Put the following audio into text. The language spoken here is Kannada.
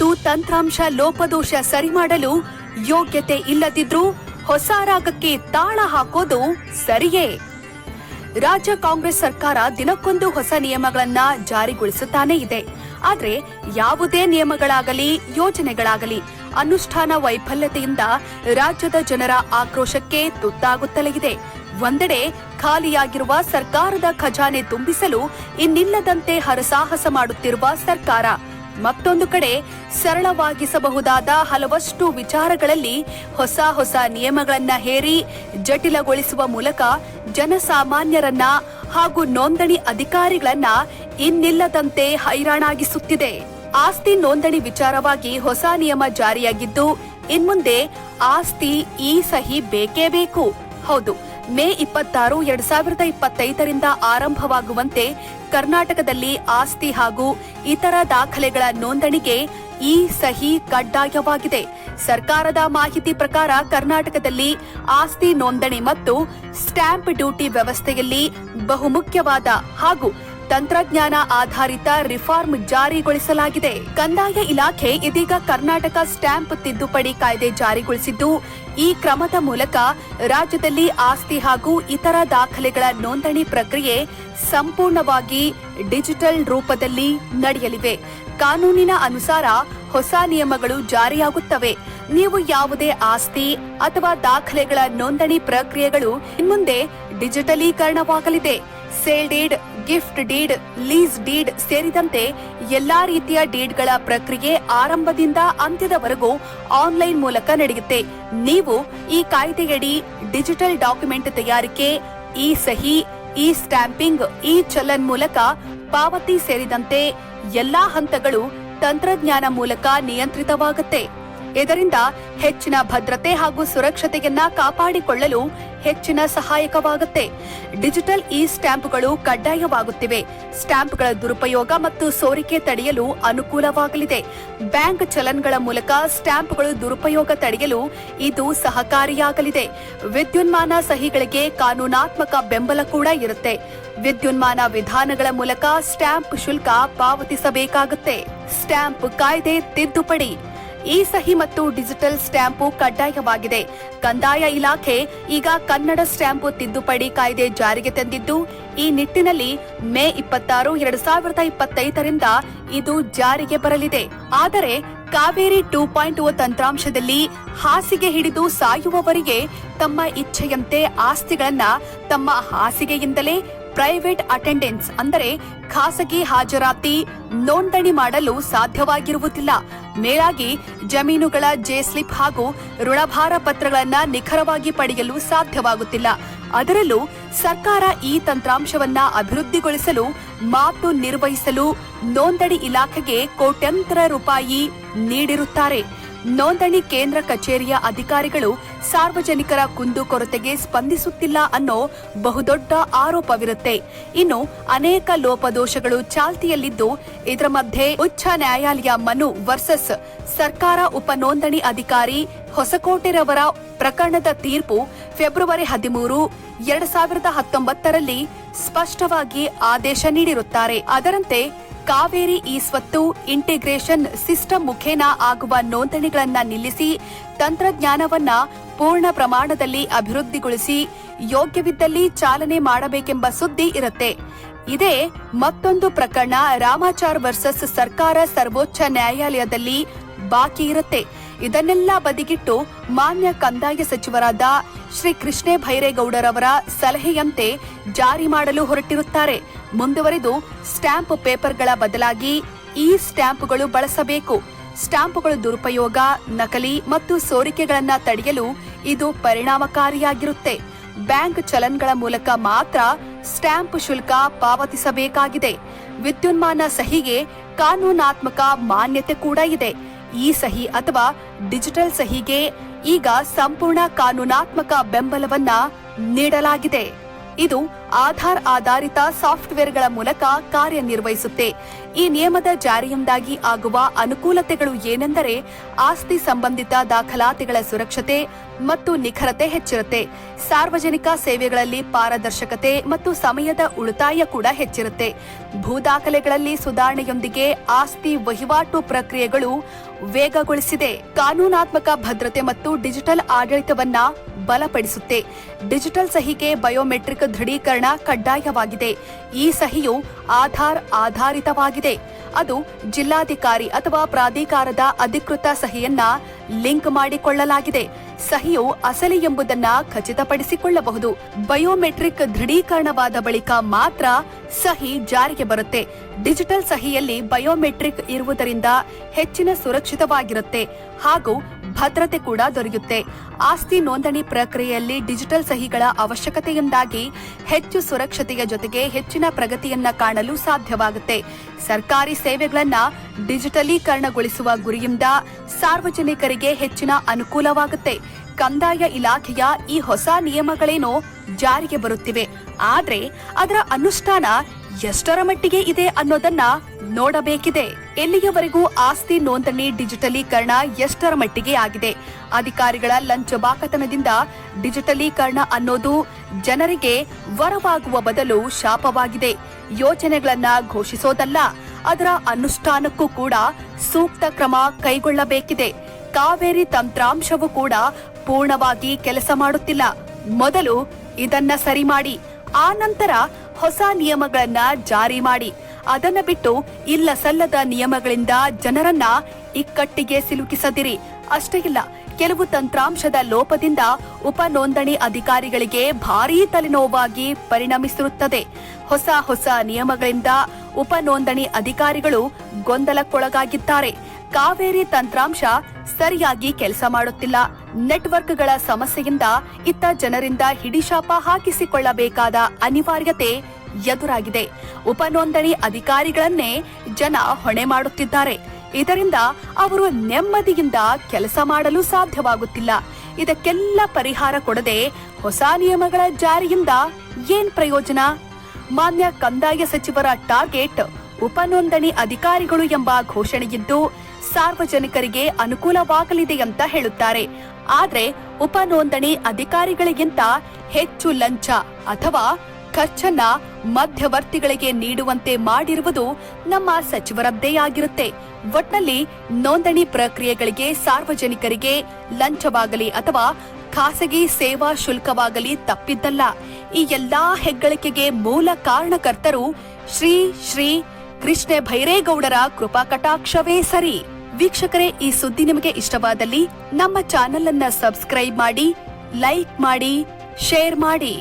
ಮತ್ತು ತಂತ್ರಾಂಶ ಲೋಪದೋಷ ಸರಿ ಮಾಡಲು ಯೋಗ್ಯತೆ ಇಲ್ಲದಿದ್ರೂ ಹೊಸ ರಾಗಕ್ಕೆ ತಾಳ ಹಾಕೋದು ಸರಿಯೇ. ರಾಜ್ಯ ಕಾಂಗ್ರೆಸ್ ಸರ್ಕಾರ ದಿನಕ್ಕೊಂದು ಹೊಸ ನಿಯಮಗಳನ್ನ ಜಾರಿಗೊಳಿಸುತ್ತಾನೇ ಇದೆ. ಆದ್ರೆ ಯಾವುದೇ ನಿಯಮಗಳಾಗಲಿ, ಯೋಜನೆಗಳಾಗಲಿ, ಅನುಷ್ಠಾನ ವೈಫಲ್ಯತೆಯಿಂದ ರಾಜ್ಯದ ಜನರ ಆಕ್ರೋಶಕ್ಕೆ ತುತ್ತಾಗುತ್ತಲೇ ಇದೆ. ಒಂದೆಡೆ ಖಾಲಿಯಾಗಿರುವ ಸರ್ಕಾರದ ಖಜಾನೆ ತುಂಬಿಸಲು ಇನ್ನಿಲ್ಲದಂತೆ ಹರಸಾಹಸ ಮಾಡುತ್ತಿರುವ ಸರ್ಕಾರ. ಮತ್ತೊಂದು ಕಡೆ ಸರಳವಾಗಿಸಬಹುದಾದ ಹಲವಷ್ಟು ವಿಚಾರಗಳಲ್ಲಿ ಹೊಸ ಹೊಸ ನಿಯಮಗಳನ್ನ ಹೇರಿ ಜಟಿಲಗೊಳಿಸುವ ಮೂಲಕ ಜನಸಾಮಾನ್ಯರನ್ನ ಹಾಗೂ ನೋಂದಣಿ ಅಧಿಕಾರಿಗಳನ್ನ ಇನ್ನಿಲ್ಲದಂತೆ ಹೈರಾಣಾಗಿಸುತ್ತಿದೆ. ಆಸ್ತಿ ನೋಂದಣಿ ವಿಚಾರವಾಗಿ ಹೊಸ ನಿಯಮ ಜಾರಿಯಾಗಿದ್ದು, ಇನ್ಮುಂದೆ ಆಸ್ತಿ ಈ ಸಹಿ ಬೇಕೇ ಬೇಕು. ಹೌದು. ಮೇ ಇಪ್ಪತ್ತಾರು, ಎರಡ್ ಸಾವಿರದ ಇಪ್ಪತ್ತೈದರಿಂದ ಆರಂಭವಾಗುವಂತೆ ಕರ್ನಾಟಕದಲ್ಲಿ ಆಸ್ತಿ ಹಾಗೂ ಇತರ ದಾಖಲೆಗಳ ನೋಂದಣಿಗೆ ಈ ಸಹಿ ಕಡ್ಡಾಯವಾಗಿದೆ. ಸರ್ಕಾರದ ಮಾಹಿತಿ ಪ್ರಕಾರ ಕರ್ನಾಟಕದಲ್ಲಿ ಆಸ್ತಿ ನೋಂದಣಿ ಮತ್ತು ಸ್ಟ್ಯಾಂಪ್ ಡ್ಯೂಟಿ ವ್ಯವಸ್ಥೆಯಲ್ಲಿ ಬಹುಮುಖ್ಯವಾದ ಹಾಗೂ ತಂತ್ರಜ್ಞಾನ ಆಧಾರಿತ ರಿಫಾರ್ಮ್ ಜಾರಿಗೊಳಿಸಲಾಗಿದೆ. ಕಂದಾಯ ಇಲಾಖೆ ಇದೀಗ ಕರ್ನಾಟಕ ಸ್ಟ್ಯಾಂಪ್ ತಿದ್ದುಪಡಿ ಕಾಯ್ದೆ ಜಾರಿಗೊಳಿಸಿದ್ದು, ಈ ಕ್ರಮದ ಮೂಲಕ ರಾಜ್ಯದಲ್ಲಿ ಆಸ್ತಿ ಹಾಗೂ ಇತರ ದಾಖಲೆಗಳ ನೋಂದಣಿ ಪ್ರಕ್ರಿಯೆ ಸಂಪೂರ್ಣವಾಗಿ ಡಿಜಿಟಲ್ ರೂಪದಲ್ಲಿ ನಡೆಯಲಿವೆ. ಕಾನೂನಿನ ಅನುಸಾರ ಹೊಸ ನಿಯಮಗಳು ಜಾರಿಯಾಗುತ್ತವೆ. ನೀವು ಯಾವುದೇ ಆಸ್ತಿ ಅಥವಾ ದಾಖಲೆಗಳ ನೋಂದಣಿ ಪ್ರಕ್ರಿಯೆಗಳು ಇನ್ಮುಂದೆ ಡಿಜಿಟಲೀಕರಣವಾಗಲಿದೆ. Sale deed gift deed, lease deed ಸೇರಿದಂತೆ ಎಲ್ಲಾ ರೀತಿಯ ಡೀಡ್ಗಳ ಪ್ರಕ್ರಿಯೆ ಆರಂಭದಿಂದ ಅಂತ್ಯದವರೆಗೂ ಆನ್ಲೈನ್ ಮೂಲಕ ನಡೆಯುತ್ತೆ. ನೀವು ಈ ಕಾಯ್ದೆಯಡಿ ಡಿಜಿಟಲ್ ಡಾಕ್ಯುಮೆಂಟ್ ತಯಾರಿಕೆ ಇ ಸಹಿ ಇ ಸ್ಟ್ಯಾಂಪಿಂಗ್ ಇ ಚಲನ್ ಮೂಲಕ ಪಾವತಿ ಸೇರಿದಂತೆ ಎಲ್ಲಾ ಹಂತಗಳು ತಂತ್ರಜ್ಞಾನ ಮೂಲಕ ನಿಯಂತ್ರಿತವಾಗುತ್ತೆ. ಇದರಿಂದ ಹೆಚ್ಚಿನ ಭದ್ರತೆ ಹಾಗೂ ಸುರಕ್ಷತೆಯನ್ನ ಕಾಪಾಡಿಕೊಳ್ಳಲು ಹೆಚ್ಚಿನ ಸಹಾಯಕವಾಗುತ್ತೆ. Digital E ಸ್ಟ್ಯಾಂಪ್ಗಳು ಕಡ್ಡಾಯವಾಗುತ್ತಿವೆ. ಸ್ಟ್ಯಾಂಪ್ಗಳ ದುರುಪಯೋಗ ಮತ್ತು ಸೋರಿಕೆ ತಡೆಯಲು ಅನುಕೂಲವಾಗಲಿದೆ. ಬ್ಯಾಂಕ್ ಚಲನ್ಗಳ ಮೂಲಕ ಸ್ಟ್ಯಾಂಪ್ಗಳು ದುರುಪಯೋಗ ತಡೆಯಲು ಇದು ಸಹಕಾರಿಯಾಗಲಿದೆ. ವಿದ್ಯುನ್ಮಾನ ಸಹಿಗಳಿಗೆ ಕಾನೂನಾತ್ಮಕ ಬೆಂಬಲ ಕೂಡ ಇರುತ್ತೆ. ವಿದ್ಯುನ್ಮಾನ ವಿಧಾನಗಳ ಮೂಲಕ ಸ್ಟ್ಯಾಂಪ್ ಶುಲ್ಕ ಪಾವತಿಸಬೇಕಾಗುತ್ತೆ. ಸ್ಟ್ಯಾಂಪ್ ಕಾಯ್ದೆ ತಿದ್ದುಪಡಿ. ಈ ಸಹಿ ಮತ್ತು ಡಿಜಿಟಲ್ ಸ್ಟ್ಯಾಂಪು ಕಡ್ಡಾಯವಾಗಿದೆ. ಕಂದಾಯ ಇಲಾಖೆ ಈಗ ಕನ್ನಡ ಸ್ಟ್ಯಾಂಪು ತಿದ್ದುಪಡಿ ಕಾಯ್ದೆ ಜಾರಿಗೆ ತಂದಿದ್ದು, ಈ ನಿಟ್ಟಿನಲ್ಲಿ ಮೇ ಇಪ್ಪತ್ತಾರು, ಎರಡ್ ಸಾವಿರದ ಇಪ್ಪತ್ತೈದರಿಂದ ಇದು ಜಾರಿಗೆ ಬರಲಿದೆ. ಆದರೆ, ಕಾವೇರಿ ಟೂ ಪಾಯಿಂಟ್ ಓ ತಂತ್ರಾಂಶದಲ್ಲಿ ಹಾಸಿಗೆ ಹಿಡಿದು ಸಾಯುವವರಿಗೆ ತಮ್ಮ ಇಚ್ಛೆಯಂತೆ ಆಸ್ತಿಗಳನ್ನ ತಮ್ಮ ಹಾಸಿಗೆಯಿಂದಲೇ ಪ್ರೈವೇಟ್ ಅಟೆಂಡೆನ್ಸ್, ಅಂದರೆ ಖಾಸಗಿ ಹಾಜರಾತಿ, ನೋಂದಣಿ ಮಾಡಲು ಸಾಧ್ಯವಾಗಿರುವುದಿಲ್ಲ. ಮೇಲಾಗಿ ಜಮೀನುಗಳ ಜೆ ಸ್ಲಿಪ್ ಹಾಗೂ ಋಣಭಾರ ಪತ್ರಗಳನ್ನು ನಿಖರವಾಗಿ ಪಡೆಯಲು ಸಾಧ್ಯವಾಗುತ್ತಿಲ್ಲ. ಅದರಲ್ಲೂ ಸರ್ಕಾರ ಈ ತಂತ್ರಾಂಶವನ್ನ ಅಭಿವೃದ್ಧಿಗೊಳಿಸಲು ಮಾತು ನಿರ್ವಹಿಸಲು ನೋಂದಣಿ ಇಲಾಖೆಗೆ ಕೋಟ್ಯಂತರ ರೂಪಾಯಿ ನೀಡಿರುತ್ತಾರೆ. ನೋಂದಣಿ ಕೇಂದ್ರ ಕಚೇರಿಯ ಅಧಿಕಾರಿಗಳು ಸಾರ್ವಜನಿಕರ ಕುಂದುಕೊರತೆಗೆ ಸ್ಪಂದಿಸುತ್ತಿಲ್ಲ ಅನ್ನೋ ಬಹುದೊಡ್ಡ ಆರೋಪವಿರುತ್ತೆ. ಇನ್ನು ಅನೇಕ ಲೋಪದೋಷಗಳು ಚಾಲ್ತಿಯಲ್ಲಿದ್ದು, ಇದರ ಮಧ್ಯೆ ಉಚ್ಚ ನ್ಯಾಯಾಲಯ ಮನು ವರ್ಸಸ್ ಸರ್ಕಾರ ಉಪ ನೋಂದಣಿ ಅಧಿಕಾರಿ ಹೊಸಕೋಟೆರವರ ಪ್ರಕರಣದ ತೀರ್ಪು ಫೆಬ್ರವರಿ ಹದಿಮೂರು, ಎರಡ್ ಸಾವಿರದ ಹತ್ತೊಂಬತ್ತರಲ್ಲಿ ಸ್ಪಷ್ಟವಾಗಿ ಆದೇಶ ನೀಡಿರುತ್ತಾರೆ. ಅದರಂತೆ, ಕಾವೇರಿ ಈ ಸ್ವತ್ತು ಇಂಟಿಗ್ರೇಷನ್ ಸಿಸ್ಟಮ್ ಮುಖೇನ ಆಗುವ ನೋಂದಣಿಗಳನ್ನ ನಿಲ್ಲಿಸಿ ತಂತ್ರಜ್ಞಾನವನ್ನ ಪೂರ್ಣ ಪ್ರಮಾಣದಲ್ಲಿ ಅಭಿವೃದ್ಧಿಗೊಳಿಸಿ ಯೋಗ್ಯವಿದ್ದಲ್ಲಿ ಚಾಲನೆ ಮಾಡಬೇಕೆಂಬ ಸುದ್ದಿ ಇರುತ್ತೆ. ಇದೇ ಮತ್ತೊಂದು ಪ್ರಕರಣ, ರಾಮಾಚಾರ್ ವರ್ಸಸ್ ಸರ್ಕಾರ ಸರ್ವೋಚ್ಚ ನ್ಯಾಯಾಲಯದಲ್ಲಿ ಬಾಕಿ ಇರುತ್ತೆ. ಇದನ್ನೆಲ್ಲ ಬದಿಗಿಟ್ಟು ಮಾನ್ಯ ಕಂದಾಯ ಸಚಿವರಾದ ಶ್ರೀ ಕೃಷ್ಣೇ ಭೈರೇಗೌಡರವರ ಸಲಹೆಯಂತೆ ಜಾರಿ ಮಾಡಲು ಹೊರಟಿರುತ್ತಾರೆ. ಮುಂದುವರೆದು ಸ್ಟ್ಯಾಂಪ್ ಪೇಪರ್ಗಳ ಬದಲಾಗಿ ಈ ಸ್ಟ್ಯಾಂಪ್ಗಳು ಬಳಸಬೇಕು. ಸ್ಟ್ಯಾಂಪ್ಗಳು ದುರುಪಯೋಗ, ನಕಲಿ ಮತ್ತು ಸೋರಿಕೆಗಳನ್ನು ತಡೆಯಲು ಇದು ಪರಿಣಾಮಕಾರಿಯಾಗಿರುತ್ತೆ. ಬ್ಯಾಂಕ್ ಚಲನ್ಗಳ ಮೂಲಕ ಮಾತ್ರ ಸ್ಟ್ಯಾಂಪ್ ಶುಲ್ಕ ಪಾವತಿಸಬೇಕಾಗಿದೆ. ವಿದ್ಯುನ್ಮಾನ ಸಹಿಗೆ ಕಾನೂನಾತ್ಮಕ ಮಾನ್ಯತೆ ಕೂಡ ಇದೆ. ಈ ಸಹಿ ಅಥವಾ ಡಿಜಿಟಲ್ ಸಹಿಗೆ ಈಗ ಸಂಪೂರ್ಣ ಕಾನೂನಾತ್ಮಕ ಬೆಂಬಲವನ್ನ ನೀಡಲಾಗಿದೆ. ಇದು ಆಧಾರ್ ಆಧಾರಿತ ಸಾಫ್ಟ್ವೇರ್ಗಳ ಮೂಲಕ ಕಾರ್ಯನಿರ್ವಹಿಸುತ್ತೆ. ಈ ನಿಯಮದ ಜಾರಿಯಿಂದಾಗಿ ಆಗುವ ಅನುಕೂಲತೆಗಳು ಏನೆಂದರೆ ಆಸ್ತಿ ಸಂಬಂಧಿತ ದಾಖಲಾತಿಗಳ ಸುರಕ್ಷತೆ ಮತ್ತು ನಿಖರತೆ ಹೆಚ್ಚಿರುತ್ತೆ. ಸಾರ್ವಜನಿಕ ಸೇವೆಗಳಲ್ಲಿ ಪಾರದರ್ಶಕತೆ ಮತ್ತು ಸಮಯದ ಉಳಿತಾಯ ಕೂಡ ಹೆಚ್ಚಿರುತ್ತೆ. ಭೂ ದಾಖಲೆಗಳಲ್ಲಿ ಸುಧಾರಣೆಯೊಂದಿಗೆ ಆಸ್ತಿ ವಹಿವಾಟು ಪ್ರಕ್ರಿಯೆಗಳು ವೇಗಗೊಳಿಸಿದೆ. ಕಾನೂನಾತ್ಮಕ ಭದ್ರತೆ ಮತ್ತು ಡಿಜಿಟಲ್ ಆಡಳಿತವನ್ನ ಬಲಪಡಿಸುತ್ತೆ. ಡಿಜಿಟಲ್ ಸಹಿಗೆ ಬಯೋಮೆಟ್ರಿಕ್ ದೃಢೀಕರಣ ಕಡ್ಡಾಯವಾಗಿದೆ. ಈ ಸಹಿಯು ಆಧಾರ್ ಆಧಾರಿತವಾಗಿದೆ. ಅದು ಜಿಲ್ಲಾಧಿಕಾರಿ ಅಥವಾ ಪ್ರಾಧಿಕಾರದ ಅಧಿಕೃತ ಸಹಿಯನ್ನ ಲಿಂಕ್ ಮಾಡಿಕೊಳ್ಳಲಾಗಿದೆ. ಸಹಿಯು ಅಸಲಿ ಎಂಬುದನ್ನ ಖಚಿತಪಡಿಸಿಕೊಳ್ಳಬಹುದು. ಬಯೋಮೆಟ್ರಿಕ್ ದೃಢೀಕರಣವಾದ ಬಳಿಕ ಮಾತ್ರ ಸಹಿ ಜಾರಿಗೆ ಬರುತ್ತೆ. ಡಿಜಿಟಲ್ ಸಹಿಯಲ್ಲಿ ಬಯೋಮೆಟ್ರಿಕ್ ಇರುವುದರಿಂದ ಹೆಚ್ಚಿನ ಸುರಕ್ಷಿತವಾಗಿರುತ್ತೆ. ಹಾಗೂ ಭದ್ರತೆ ಕೂಡ ದೊರೆಯುತ್ತೆ. ಆಸ್ತಿ ನೋಂದಣಿ ಪ್ರಕ್ರಿಯೆಯಲ್ಲಿ ಡಿಜಿಟಲ್ ಸಹಿಗಳ ಅವಶ್ಯಕತೆಯಿಂದಾಗಿ ಹೆಚ್ಚು ಸುರಕ್ಷತೆಯ ಜೊತೆಗೆ ಹೆಚ್ಚಿನ ಪ್ರಗತಿಯನ್ನ ಕಾಣಲು ಸಾಧ್ಯವಾಗುತ್ತೆ. ಸರ್ಕಾರಿ ಸೇವೆಗಳನ್ನ ಡಿಜಿಟಲೀಕರಣಗೊಳಿಸುವ ಗುರಿಯಿಂದ ಸಾರ್ವಜನಿಕರಿಗೆ ಹೆಚ್ಚಿನ ಅನುಕೂಲವಾಗುತ್ತೆ. ಕಂದಾಯ ಇಲಾಖೆಯ ಈ ಹೊಸ ನಿಯಮಗಳೇನೋ ಜಾರಿಗೆ ಬರುತ್ತಿವೆ. ಆದ್ರೆ ಅದರ ಅನುಷ್ಠಾನ ಎಷ್ಟರ ಮಟ್ಟಿಗೆ ಇದೆ ಅನ್ನೋದನ್ನ ನೋಡಬೇಕಿದೆ. ಎಲ್ಲಿಯವರೆಗೂ ಆಸ್ತಿ ನೋಂದಣಿ ಡಿಜಿಟಲೀಕರಣ ಎಷ್ಟರ ಮಟ್ಟಿಗೆ ಆಗಿದೆ? ಅಧಿಕಾರಿಗಳ ಲಂಚ ಬಾಕತನದಿಂದ ಡಿಜಿಟಲೀಕರಣ ಅನ್ನೋದು ಜನರಿಗೆ ವರವಾಗುವ ಬದಲು ಶಾಪವಾಗಿದೆ. ಯೋಜನೆಗಳನ್ನ ಘೋಷಿಸೋದಲ್ಲ, ಅದರ ಅನುಷ್ಠಾನಕ್ಕೂ ಕೂಡ ಸೂಕ್ತ ಕ್ರಮ ಕೈಗೊಳ್ಳಬೇಕಿದೆ. ಕಾವೇರಿ ತಂತ್ರಾಂಶವು ಕೂಡ ಪೂರ್ಣವಾಗಿ ಕೆಲಸ ಮಾಡುತ್ತಿಲ್ಲ. ಮೊದಲು ಇದನ್ನ ಸರಿ ಮಾಡಿ, ಆ ನಂತರ ಹೊಸ ನಿಯಮಗಳನ್ನ ಜಾರಿ ಮಾಡಿ. ಅದನ್ನ ಬಿಟ್ಟು ಇಲ್ಲ ಸಲ್ಲದ ನಿಯಮಗಳಿಂದ ಜನರನ್ನ ಇಕ್ಕಟ್ಟಿಗೆ ಸಿಲುಕಿಸದಿರಿ. ಅಷ್ಟೇ ಇಲ್ಲ, ಕೆಲವು ತಂತ್ರಾಂಶದ ಲೋಪದಿಂದ ಉಪ ನೋಂದಣಿ ಅಧಿಕಾರಿಗಳಿಗೆ ಭಾರೀ ತಲೆನೋವಾಗಿ ಪರಿಣಮಿಸಿರುತ್ತದೆ. ಹೊಸ ಹೊಸ ನಿಯಮಗಳಿಂದ ಉಪ ನೋಂದಣಿ ಅಧಿಕಾರಿಗಳು ಗೊಂದಲಕ್ಕೊಳಗಾಗಿದ್ದಾರೆ. ಕಾವೇರಿ ತಂತ್ರಾಂಶ ಸರಿಯಾಗಿ ಕೆಲಸ ಮಾಡುತ್ತಿಲ್ಲ. ನೆಟ್ವರ್ಕ್ಗಳ ಸಮಸ್ಯೆಯಿಂದ ಇತ್ತ ಜನರಿಂದ ಹಿಡಿಶಾಪ ಹಾಕಿಸಿಕೊಳ್ಳಬೇಕಾದ ಅನಿವಾರ್ಯತೆ ಎದುರಾಗಿದೆ. ಉಪನೋಂದಣಿ ಅಧಿಕಾರಿಗಳನ್ನೇ ಜನ ಹೊಣೆ ಮಾಡುತ್ತಿದ್ದಾರೆ. ಇದರಿಂದ ಅವರು ನೆಮ್ಮದಿಯಿಂದ ಕೆಲಸ ಮಾಡಲು ಸಾಧ್ಯವಾಗುತ್ತಿಲ್ಲ. ಇದಕ್ಕೆಲ್ಲ ಪರಿಹಾರ ಕೊಡದೆ ಹೊಸ ನಿಯಮಗಳ ಜಾರಿಯಿಂದ ಏನ್ ಪ್ರಯೋಜನ? ಮಾನ್ಯ ಕಂದಾಯ ಸಚಿವರ ಟಾರ್ಗೆಟ್ ಉಪನೋಂದಣಿ ಅಧಿಕಾರಿಗಳು ಎಂಬ ಘೋಷಣೆಯಿದ್ದು ಸಾರ್ವಜನಿಕರಿಗೆ ಅನುಕೂಲವಾಗಲಿದೆ ಅಂತ ಹೇಳುತ್ತಾರೆ. ಆದರೆ ಉಪ ನೋಂದಣಿ ಅಧಿಕಾರಿಗಳಿಗಿಂತ ಹೆಚ್ಚು ಲಂಚ ಅಥವಾ ಖರ್ಚನ್ನ ಮಧ್ಯವರ್ತಿಗಳಿಗೆ ನೀಡುವಂತೆ ಮಾಡಿರುವುದು ನಮ್ಮ ಸಚಿವರದ್ದೇ ಆಗಿರುತ್ತೆ. ಒಟ್ನಲ್ಲಿ ನೋಂದಣಿ ಪ್ರಕ್ರಿಯೆಗಳಿಗೆ ಸಾರ್ವಜನಿಕರಿಗೆ ಲಂಚವಾಗಲಿ ಅಥವಾ ಖಾಸಗಿ ಸೇವಾ ಶುಲ್ಕವಾಗಲಿ ತಪ್ಪಿದ್ದಲ್ಲ. ಈ ಎಲ್ಲಾ ಹೆಗ್ಗಳಿಕೆಗೆ ಮೂಲ ಕಾರಣಕರ್ತರು ಶ್ರೀ ಶ್ರೀ ಕೃಷ್ಣ ಭೈರೇಗೌಡರ ಕೃಪಾ ಕಟಾಕ್ಷವೇ ಸರಿ. ವೀಕ್ಷಕರೇ, ಈ ಸುದ್ದಿ ನಿಮಗೆ ಇಷ್ಟವಾದಲ್ಲಿ ನಮ್ಮ ಚಾನೆಲ್ ಅನ್ನ ಸಬ್ಸ್ಕ್ರೈಬ್ ಮಾಡಿ, ಲೈಕ್ ಮಾಡಿ, ಶೇರ್ ಮಾಡಿ.